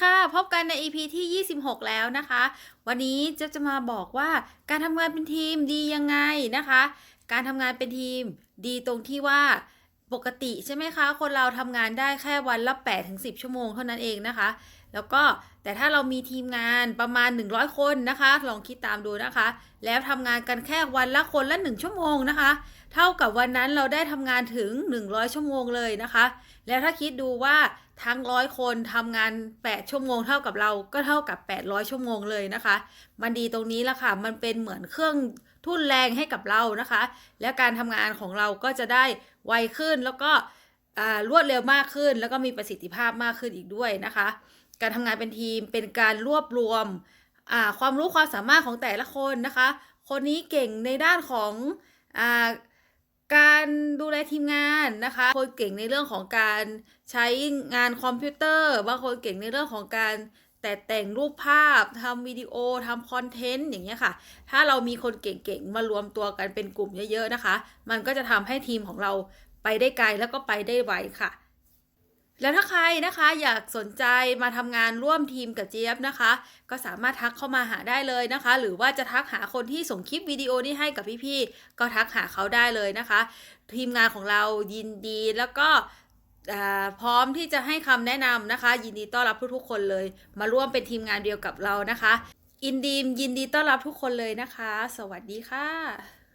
ค่ะพบกันใน EP ที่ 26 แล้วนะคะ วันนี้จะจะมาบอกว่าการทำงานเป็นทีมดียังไงนะคะ การทำงานเป็นทีมดีตรงที่ว่าปกติใช่ไหมคะ คนเราทำงานได้แค่วันละ8ถึง10 ชั่วโมงเท่านั้นเองนะคะ แล้วก็แต่ถ้าเรามีทีมงานประมาณ 100 คนนะคะ ลองคิดตามดูนะคะ แล้วทำงานกันแค่วันละคนละ 1 ชั่วโมงนะคะ เท่ากับวันนั้นเราได้ทำงานถึง 100 ชั่วโมงเลยนะคะ แล้วถ้าคิดดูว่า ทั้งร้อยคนทำงาน 8 ชั่วโมงเท่ากับเราก็เท่ากับ 800 ชั่วโมงเลยนะคะ มันดีตรงนี้ละค่ะ มันเป็นเหมือนเครื่องทุ่นแรงให้กับเรานะคะ และการทำงานของเราก็จะได้ไวขึ้นแล้วก็รวดเร็วมากขึ้น แล้วก็มีประสิทธิภาพมากขึ้นอีกด้วยนะคะ การทำงานเป็นทีมเป็นการรวบรวมความรู้ความสามารถของแต่ละคนนะคะ คนนี้เก่งในด้านของอ การดูแลทีมงานนะคะ คนเก่งในเรื่องของการใช้งานคอมพิวเตอร์ บางคนเก่งในเรื่องของการแต่แต่งรูปภาพทำวิดีโอทำคอนเทนต์อย่างเงี้ยค่ะ ถ้าเรามีคนเก่งๆ มารวมตัวกันเป็นกลุ่มเยอะๆนะคะ มันก็จะทำให้ทีมของเราไปได้ไกลแล้วก็ไปได้ไวค่ะ แล้วถ้าใครนะคะอยากสนใจมาทำงานร่วมทีมกับเจี๊ยบนะคะ ก็สามารถทักเข้ามาหาได้เลยนะคะ หรือว่าจะทักหาคนที่ส่งคลิปวิดีโอนี้ให้กับพี่ๆก็ทักหาเขาได้เลยนะคะ ทีมงานของเรายินดีแล้วก็พร้อมที่จะให้คำแนะนำนะคะ ยินดีต้อนรับทุกๆคนเลย มาร่วมเป็นทีมงานเดียวกับเรานะคะ อินดีมยินดีต้อนรับทุกคนเลยนะคะ สวัสดีค่ะ